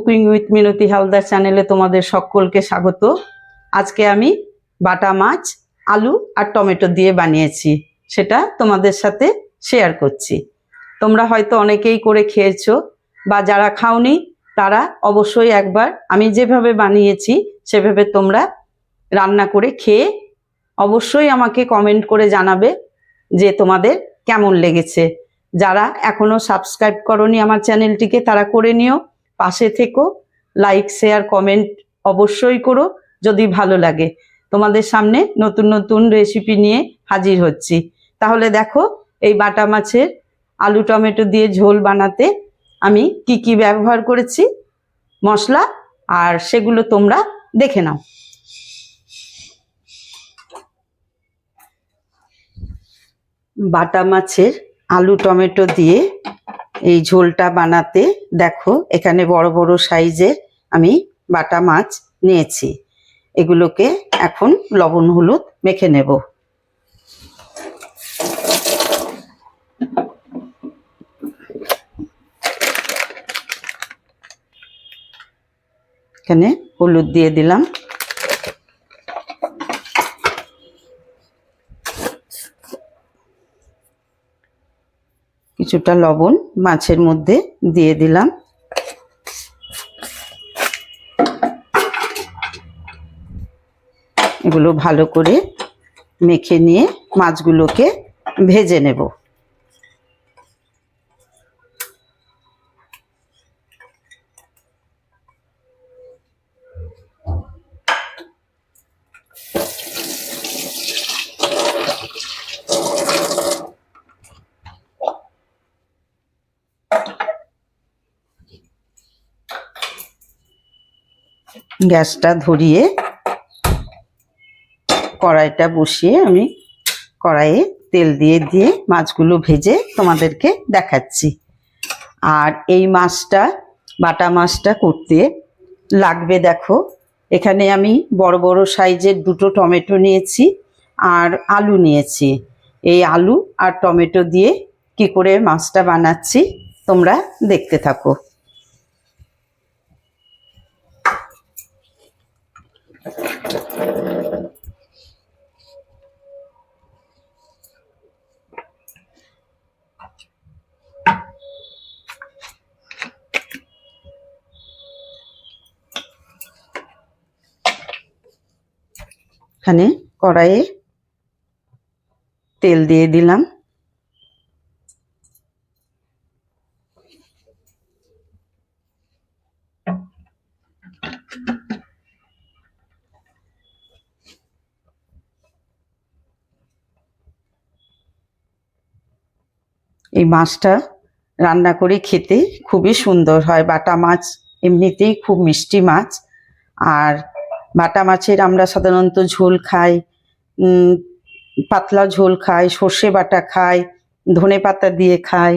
Cooking with মিনতি হালদার চ্যানেলে তোমাদের সকলকে স্বাগত। আজকে আমি বাটা মাছ, আলু আর টমেটো দিয়ে বানিয়েছি। সেটা তোমাদের সাথে শেয়ার করছি। তোমরা হয়তো অনেকেই করে খেয়েছো বা যারা খাওনি, তারা অবশ্যই একবার আমি যেভাবে বানিয়েছি, সেভাবে তোমরা রান্না করে খেয়ে অবশ্যই আমাকে কমেন্ট করে জানাবে যে তোমাদের কেমন লেগেছে। যারা এখনও সাবস্ক্রাইব করনি আমার চ্যানেলটিকে, তারা করে নিও। পাশে থেকো লাইক শেয়ার কমেন্ট অবশ্যই করো যদি ভালো লাগে। তোমাদের সামনে নতুন নতুন রেসিপি নিয়ে হাজির হচ্ছি। তাহলে দেখো এই বাটা মাছের আলু টমেটো দিয়ে ঝোল বানাতে আমি কি কি ব্যবহার করেছি, মশলা আর সেগুলো তোমরা দেখে নাও। বাটা মাছের আলু টমেটো দিয়ে এই ঝোলটা বানাতে দেখো, এখানে বড় বড় সাইজের আমি বাটা মাছ নিয়েছি। এগুলোকে এখন লবণ হলুদ মেখে নেব। এখানে হলুদ দিয়ে দিলাম। কিছুটা লবণ মাছের মধ্যে দিয়ে দিলাম। এগুলো ভালো করে মেখে নিয়ে মাছগুলোকে ভেজে নেব। গ্যাসটা ধরিয়ে কড়াইটা বসিয়ে আমি কড়াইয়ে তেল দিয়ে দিয়ে মাছগুলো ভেজে তোমাদেরকে দেখাচ্ছি। আর এই মাছটা, বাটা মাছটা করতে লাগবে দেখো। এখানে আমি বড় বড় সাইজের দুটো টমেটো নিয়েছি আর আলু নিয়েছি। এই আলু আর টমেটো দিয়ে কি করে মাছটা বানাচ্ছি তোমরা দেখতে থাকো। এখানে কড়াইয়ে তেল দিয়ে দিলাম। এই মাছটা রান্না করে খেতে খুবই সুন্দর হয়। বাটা মাছ এমনিতেই খুব মিষ্টি মাছ। আর বাটা মাছের আমরা সাধারণত ঝোল খাই পাতলা ঝোল খাই, সর্ষে বাটা খাই, ধনে পাতা দিয়ে খাই।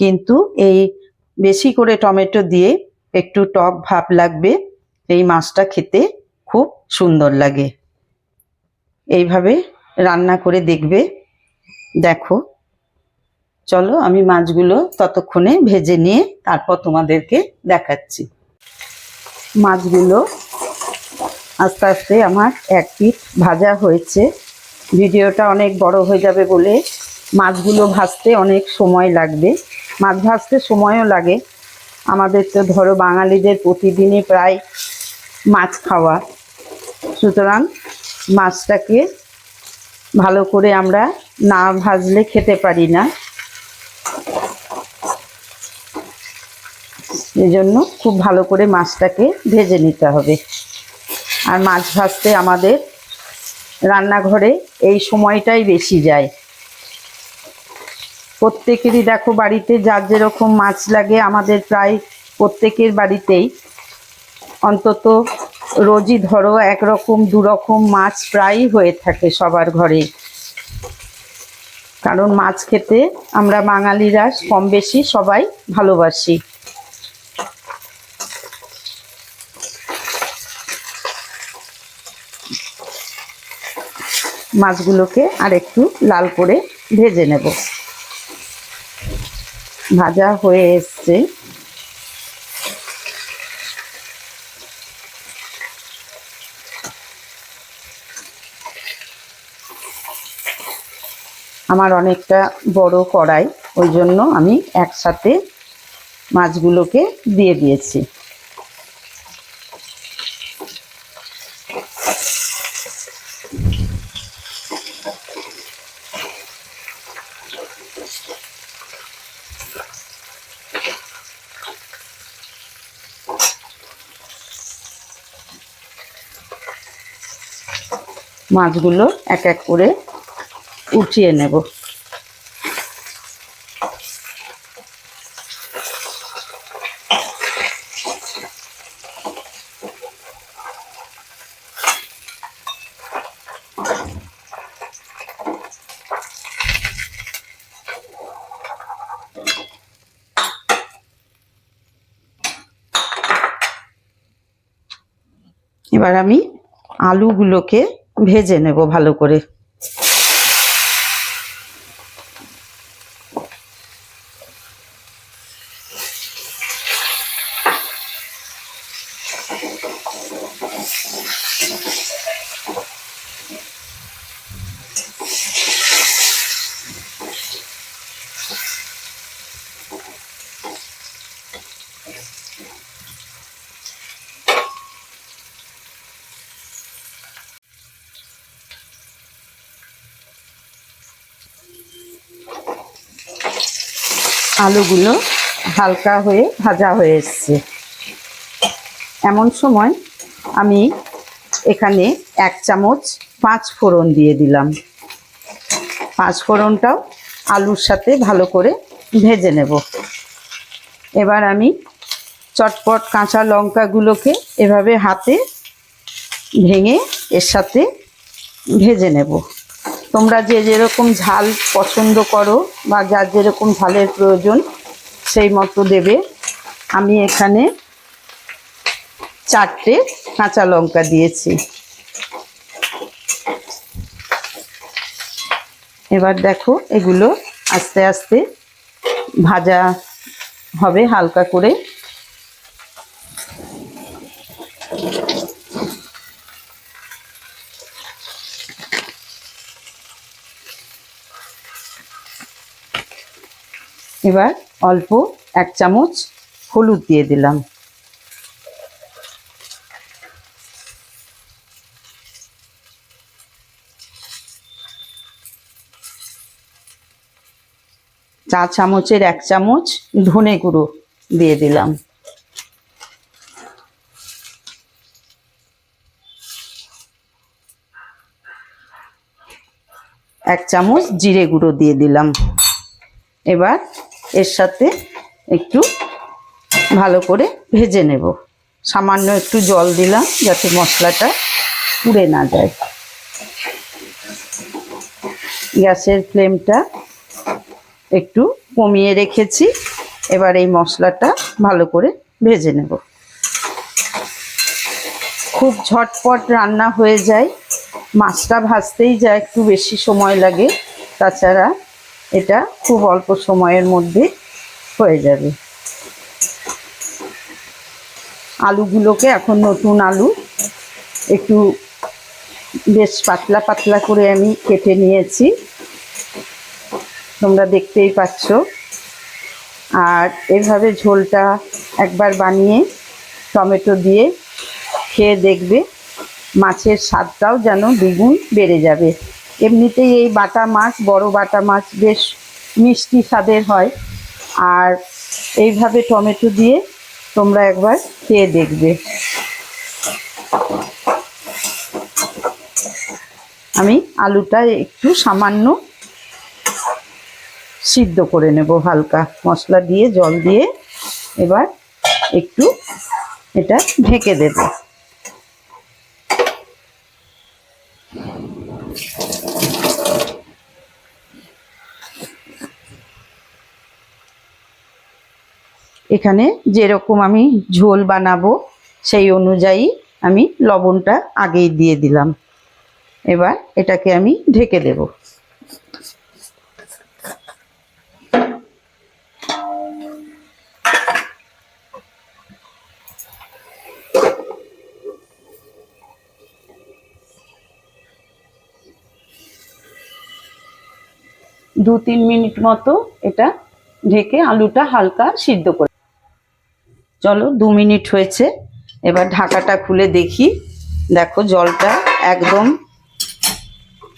কিন্তু এই বেশি করে টমেটো দিয়ে একটু টক ভাব লাগবে, এই মাছটা খেতে খুব সুন্দর লাগে। এইভাবে রান্না করে দেখবে। দেখো, চলো আমি মাছগুলো ততক্ষণে ভেজে নিয়ে তারপর তোমাদেরকে দেখাচ্ছি। মাছগুলো আস্তে আস্তে আমার এক পিঠ ভাজা হয়েছে। ভিডিওটা অনেক বড় হয়ে যাবে বলে মাছগুলো ভাজতে অনেক সময় লাগবে। মাছ ভাজতে সময়ও লাগে। আমাদের তো ধরো বাঙালিদের প্রতিদিনই প্রায় মাছ খাওয়া। সুতরাং মাছটাকে ভালো করে আমরা না ভাজলে খেতে পারি না। এই জন্য খুব ভালো করে মাছটাকে ভেজে নিতে হবে। আর মাছ ভাজতে আমাদের রান্নাঘরে এই সময়টাই বেশি যায়। প্রত্যেকেরই দেখো বাড়িতে যার যেরকম মাছ লাগে, আমাদের প্রায় প্রত্যেকের বাড়িতেই অন্তত রোজই ধরো একরকম, দুরকম মাছ প্রায়ই হয়ে থাকে সবার ঘরে। কারণ মাছ খেতে আমরা বাঙালিরা কম বেশি সবাই ভালোবাসি। মাছগুলোকে আর একটু লাল করে ভেজে নেব। ভাজা হয়ে এসছে। আমার অনেকটা বড় কড়াই, ওই জন্য আমি একসাথে মাছগুলোকে দিয়ে দিয়েছি। মাছগুলো এক এক করে উঠিয়ে নেব। এবার আমি আলুগুলোকে ভেজে নেব ভালো করে। আলুগুলো হালকা হয়ে ভাজা হয়ে এসছে। এমন সময় আমি এখানে এক চামচ পাঁচ ফোড়ন দিয়ে দিলাম। পাঁচ ফোড়নটাও আলুর সাথে ভালো করে ভেজে নেব। এবার আমি চটপট কাঁচা লঙ্কাগুলোকে এভাবে হাতে ভেঙে এর সাথে ভেজে নেব। তোমরা যে যেরকম ঝাল পছন্দ করো বা যার যেরকম ঝালের প্রয়োজন, সেই মতো দেবে। আমি এখানে চারটে কাঁচা লঙ্কা দিয়েছি। এবার দেখো, এগুলো আস্তে আস্তে ভাজা হবে হালকা করে। এবার অল্প এক চামচ হলুদ দিয়ে দিলাম। চা চামচের এক চামচ ধনে গুঁড়ো দিয়ে দিলাম। এক চামচ জিরে গুঁড়ো দিয়ে দিলাম। এবার এর সাথে একটু ভালো করে ভেজে নেব। সামান্য একটু জল দিলাম যাতে মশলাটা পুড়ে না যায়। গ্যাসের ফ্লেমটা একটু কমিয়ে রেখেছি। এবার এই মশলাটা ভালো করে ভেজে নেব। খুব ঝটপট রান্না হয়ে যায়। মাছটা ভাজতেই যা একটু বেশি সময় লাগে, তাছাড়া এটা খুব অল্প সময়ের মধ্যে হয়ে যাবে। আলুগুলোকে এখন নতুন আলু একটু বেশ পাতলা পাতলা করে আমি কেটে নিয়েছি। তোমরা দেখতেই পাচ্ছ। আর এভাবে ঝোলটা একবার বানিয়ে টমেটো দিয়ে খেয়ে দেখবে, মাছের স্বাদটাও যেন দ্বিগুণ বেড়ে যাবে। এমনিতেই এই বাটা মাছ, বড় বাটা মাছ বেশ মিষ্টি স্বাদের হয়। আর এইভাবে টমেটো দিয়ে তোমরা একবার খেয়ে দেখবে। আমি আলুটা একটু সামান্য সিদ্ধ করে নেব হালকা মশলা দিয়ে, জল দিয়ে। এবার একটু এটা ঢেকে দেব। এখানে যেরকম আমি ঝোল বানাবো সেই অনুযায়ী আমি লবণটা আগেই দিয়ে দিলাম। এবার এটাকে আমি ঢেকে দেব। দু তিন মিনিট মতো এটা ঢেকে আলুটা হালকা সিদ্ধ করে চলো দু মিনিট হয়েছে। এবার ঢাকাটা খুলে দেখি। দেখো জলটা একদম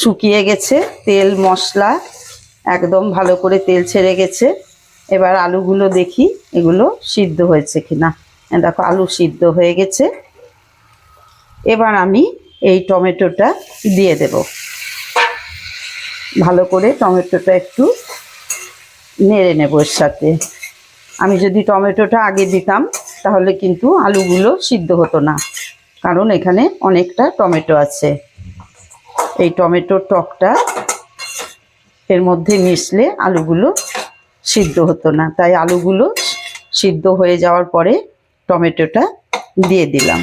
শুকিয়ে গেছে, তেল, মশলা একদম ভালো করে তেল ছেড়ে গেছে। এবার আলুগুলো দেখি, এগুলো সিদ্ধ হয়েছে কিনা। দেখো, আলু সিদ্ধ হয়ে গেছে। এবার আমি এই টমেটোটা দিয়ে দেব। ভালো করে টমেটোটা একটু নেড়ে নেব এর সাথে। আমি যদি টমেটোটা আগে দিতাম, তাহলে কিন্তু আলুগুলো সিদ্ধ হতো না। কারণ এখানে অনেকটা টমেটো আছে। এই টমেটোর টকটা এর মধ্যে মিশলে আলুগুলো সিদ্ধ হতো না। তাই আলুগুলো সিদ্ধ হয়ে যাওয়ার পরে টমেটোটা দিয়ে দিলাম।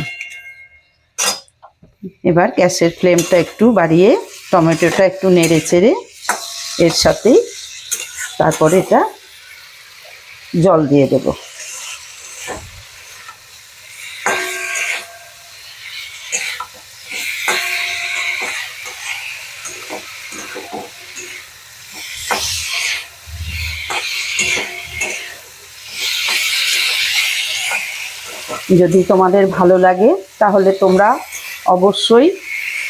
এবার গ্যাসের ফ্লেমটা একটু বাড়িয়ে টমেটোটা একটু নেড়ে চেড়ে এর সাথেই তারপরে এটা জল দিয়ে দেব। যদি তোমাদের ভালো লাগে, তাহলে তোমরা অবশ্যই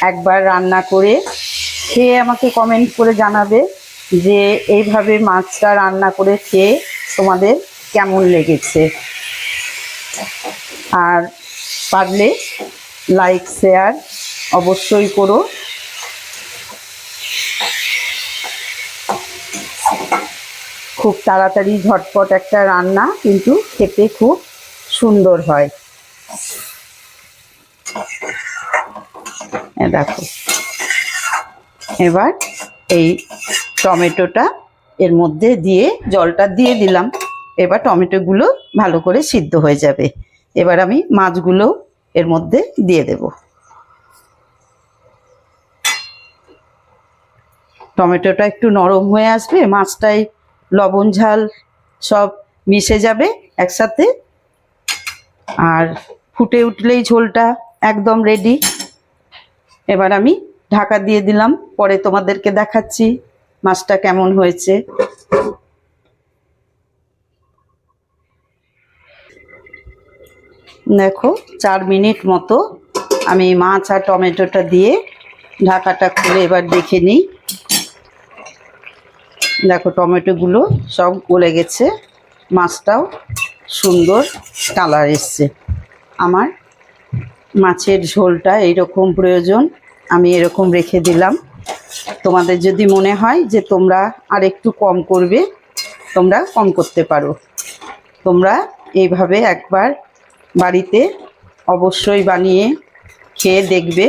একবার রান্না করে খেয়ে আমাকে কমেন্ট করে জানাবে। যে এইভাবে মাছটা রান্না করে খেয়ে তোমাদের কেমন লেগেছে। আর পারলে লাইক শেয়ার অবশ্যই করো। খুব তাড়াতাড়ি ঝটপট একটা রান্না কিন্তু খেতে খুব সুন্দর হয়। দেখো। এবার এই টমেটোটা এর মধ্যে দিয়ে জলটা দিয়ে দিলাম। এবার টমেটোগুলো ভালো করে সিদ্ধ হয়ে যাবে। এবার আমি মাছগুলো এর মধ্যে দিয়ে দেব। টমেটোটা একটু নরম হয়ে আসবে মাছটাই লবণ, ঝাল সব মিশে যাবে একসাথে। আর ফুটে উঠলেই ঝোলটা একদম রেডি এবার আমি ঢাকা দিয়ে দিলাম, পরে তোমাদেরকে দেখাচ্ছি। মাছটা কেমন হয়েছে? দেখো, চার মিনিট মতো আমি মাছ আর টমেটোটা দিয়ে ঢাকাটা খুলে এবার দেখে নিই। দেখো, টমেটোগুলো সব গলে গেছে। মাছটাও সুন্দর কালার এসছে। আমার মাছের ঝোলটা এইরকম প্রয়োজন, আমি এরকম রেখে দিলাম। তোমাদের যদি মনে হয় যে তোমরা আর একটু কম করবে, তোমরা কম করতে পারো। তোমরা এইভাবে একবার বাড়িতে অবশ্যই বানিয়ে খেয়ে দেখবে।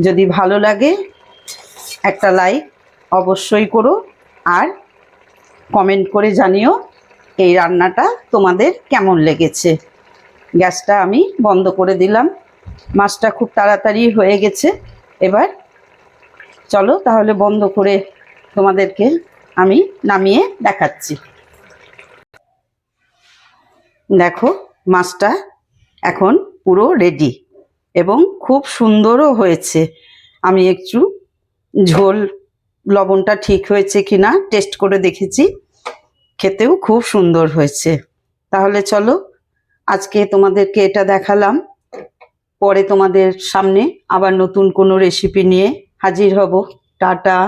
যদি ভালো লাগে, একটা লাইক অবশ্যই করো আর কমেন্ট করে জানিও এই রান্নাটা তোমাদের কেমন লেগেছে। গ্যাসটা আমি বন্ধ করে দিলাম। মাছটা খুব তাড়াতাড়ি হয়ে গেছে। এবার চলো তাহলে বন্ধ করে তোমাদেরকে আমি নামিয়ে দেখাচ্ছি। দেখো, মাছটা এখন পুরো রেডি এবং খুব সুন্দরও হয়েছে। আমি একটু ঝোল, লবণটা ঠিক হয়েছে কিনা টেস্ট করে দেখেছি। খেতেও খুব সুন্দর হয়েছে। তাহলে চলো, আজকে তোমাদেরকে এটা দেখালাম। পরে তোমাদের সামনে আবার নতুন কোনো রেসিপি নিয়ে হাজির হব। টাটা।